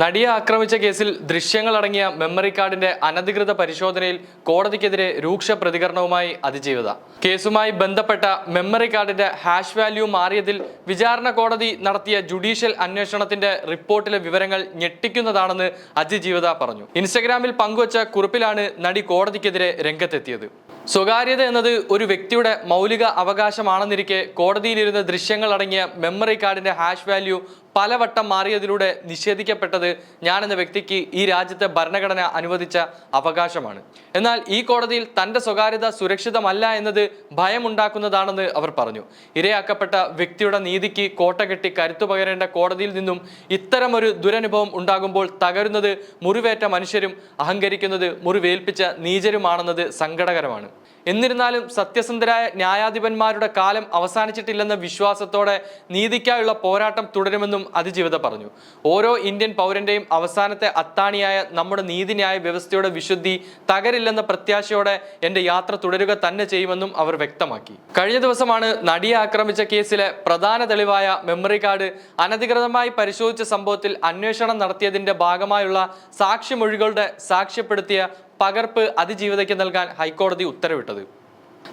നടിയെ ആക്രമിച്ച കേസിൽ ദൃശ്യങ്ങളടങ്ങിയ മെമ്മറി കാർഡിന്റെ അനധികൃത പരിശോധനയിൽ കോടതിക്കെതിരെ രൂക്ഷ പ്രതികരണവുമായി അതിജീവിത. കേസുമായി ബന്ധപ്പെട്ട മെമ്മറി കാർഡിന്റെ ഹാഷ് വാല്യൂ മാറിയതിൽ വിചാരണ കോടതി നടത്തിയ ജുഡീഷ്യൽ അന്വേഷണത്തിന്റെ റിപ്പോർട്ടിലെ വിവരങ്ങൾ ഞെട്ടിക്കുന്നതാണെന്ന് അതിജീവിത പറഞ്ഞു. ഇൻസ്റ്റഗ്രാമിൽ പങ്കുവച്ച കുറിപ്പിലാണ് നടി കോടതിക്കെതിരെ രംഗത്തെത്തിയത്. സ്വകാര്യത എന്നത് ഒരു വ്യക്തിയുടെ മൗലിക അവകാശമാണെന്നിരിക്കെ കോടതിയിലിരുന്ന ദൃശ്യങ്ങൾ അടങ്ങിയ മെമ്മറി കാർഡിന്റെ ഹാഷ് വാല്യൂ പലവട്ടം മാറിയതിലൂടെ നിഷേധിക്കപ്പെട്ടത് ഞാൻ എന്ന വ്യക്തിക്ക് ഈ രാജ്യത്തെ ഭരണഘടന അനുവദിച്ച അവകാശമാണ്. എന്നാൽ ഈ കോടതിയിൽ തന്റെ സ്വകാര്യത സുരക്ഷിതമല്ല എന്നത് ഭയമുണ്ടാക്കുന്നതാണെന്ന് അവർ പറഞ്ഞു. ഇരയാക്കപ്പെട്ട വ്യക്തിയുടെ നീതിക്ക് കോട്ട കെട്ടി കരുത്തു പകരേണ്ട കോടതിയിൽ നിന്നും ഇത്തരമൊരു ദുരനുഭവം ഉണ്ടാകുമ്പോൾ തകരുന്നത് മുറിവേറ്റ മനുഷ്യരും അഹങ്കരിക്കുന്നത് മുറിവേൽപ്പിച്ച നീചരുമാണെന്നത് സങ്കടകരമാണ്. എന്നിരുന്നാലും സത്യസന്ധരായ ന്യായാധിപന്മാരുടെ കാലം അവസാനിച്ചിട്ടില്ലെന്ന വിശ്വാസത്തോടെ നീതിക്കായുള്ള പോരാട്ടം തുടരുമെന്നും അതിജീവിത പറഞ്ഞു. ഓരോ ഇന്ത്യൻ പൗരന്റെയും അവസാനത്തെ അത്താണിയായ നമ്മുടെ നീതിന്യായ വ്യവസ്ഥയുടെ വിശുദ്ധി തകരില്ലെന്ന പ്രത്യാശയോടെ എന്റെ യാത്ര തുടരുക തന്നെ ചെയ്യുമെന്നും അവർ വ്യക്തമാക്കി. കഴിഞ്ഞ ദിവസമാണ് നടിയെ ആക്രമിച്ച കേസിലെ പ്രധാന തെളിവായ മെമ്മറി കാർഡ് അനധികൃതമായി പരിശോധിച്ച സംഭവത്തിൽ അന്വേഷണം നടത്തിയതിന്റെ ഭാഗമായുള്ള സാക്ഷിമൊഴികളുടെ സാക്ഷ്യപ്പെടുത്തിയ പകർപ്പ് അതിജീവിതയ്ക്ക് നൽകാൻ ഹൈക്കോടതി ഉത്തരവിട്ടത്.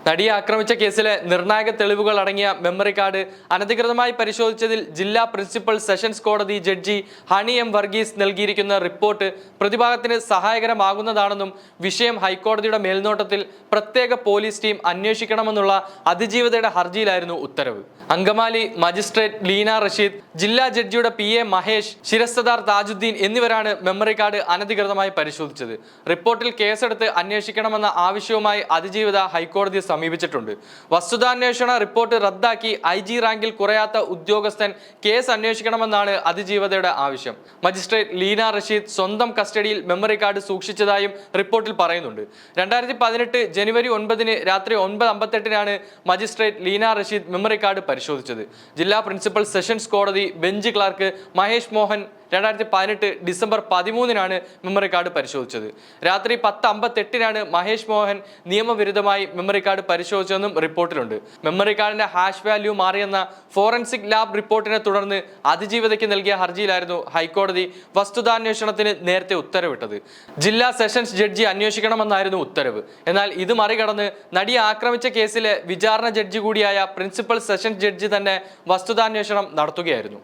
നടിയെ ആക്രമിച്ച കേസിലെ നിർണായക തെളിവുകൾ അടങ്ങിയ മെമ്മറി കാർഡ് അനധികൃതമായി പരിശോധിച്ചതിൽ ജില്ലാ പ്രിൻസിപ്പൽ സെഷൻസ് കോടതി ജഡ്ജി ഹണി എം വർഗീസ് നൽകിയിരിക്കുന്ന റിപ്പോർട്ട് പ്രതിഭാഗത്തിന് സഹായകരമാകുന്നതാണെന്നും വിഷയം ഹൈക്കോടതിയുടെ മേൽനോട്ടത്തിൽ പ്രത്യേക പോലീസ് ടീം അന്വേഷിക്കണമെന്നുള്ള അതിജീവിതയുടെ ഹർജിയിലായിരുന്നു ഉത്തരവ്. അങ്കമാലി മജിസ്ട്രേറ്റ് ലീന റഷീദ് ജില്ലാ ജഡ്ജിയുടെ പി എ മഹേഷ് ശിരസ്തദാർ താജുദ്ദീൻ എന്നിവരാണ് മെമ്മറി കാർഡ് അനധികൃതമായി പരിശോധിച്ചത്. റിപ്പോർട്ടിൽ കേസെടുത്ത് അന്വേഷിക്കണമെന്ന ആവശ്യവുമായി അതിജീവിത ഹൈക്കോടതിയെ സമീപിച്ചിട്ടുണ്ട്. വസ്തുതാന്വേഷണ റിപ്പോർട്ട് റദ്ദാക്കി ഐ ജി റാങ്കിൽ കുറയാത്ത ഉദ്യോഗസ്ഥൻ കേസ് അന്വേഷിക്കണമെന്നാണ് അതിജീവതയുടെ ആവശ്യം. മജിസ്ട്രേറ്റ് ലീന റഷീദ് സ്വന്തം കസ്റ്റഡിയിൽ മെമ്മറി കാർഡ് സൂക്ഷിച്ചതായും റിപ്പോർട്ടിൽ പറയുന്നുണ്ട്. രണ്ടായിരത്തി പതിനെട്ട് ജനുവരി ഒൻപതിന് രാത്രി ഒൻപത് അമ്പത്തെട്ടിനാണ് magistrate Leena Rasheed memory card പരിശോധിച്ചത്. ജില്ലാ പ്രിൻസിപ്പൽ സെഷൻസ് കോടതി ബെഞ്ച് ക്ലാർക്ക് മഹേഷ് മോഹൻ രണ്ടായിരത്തി പതിനെട്ട് ഡിസംബർ പതിമൂന്നിനാണ് മെമ്മറി കാർഡ് പരിശോധിച്ചത്. രാത്രി പത്ത് അമ്പത്തെട്ടിനാണ് മഹേഷ് മോഹൻ നിയമവിരുദ്ധമായി മെമ്മറി കാർഡ് പരിശോധിച്ചതെന്നും റിപ്പോർട്ടിലുണ്ട്. മെമ്മറി കാർഡിന്റെ ഹാഷ് വാല്യൂ മാറിയെന്ന ഫോറൻസിക് ലാബ് റിപ്പോർട്ടിനെ തുടർന്ന് അതിജീവിതയ്ക്ക് നൽകിയ ഹർജിയിലായിരുന്നു ഹൈക്കോടതി വസ്തുതാന്വേഷണത്തിന് നേരത്തെ ഉത്തരവിട്ടത്. ജില്ലാ സെഷൻസ് ജഡ്ജി അന്വേഷിക്കണമെന്നായിരുന്നു ഉത്തരവ്. എന്നാൽ ഇത് മറികടന്ന് നടിയെ ആക്രമിച്ച കേസിലെ വിചാരണ ജഡ്ജി കൂടിയായ പ്രിൻസിപ്പൽ സെഷൻസ് ജഡ്ജി തന്നെ വസ്തുതാന്വേഷണം നടത്തുകയായിരുന്നു.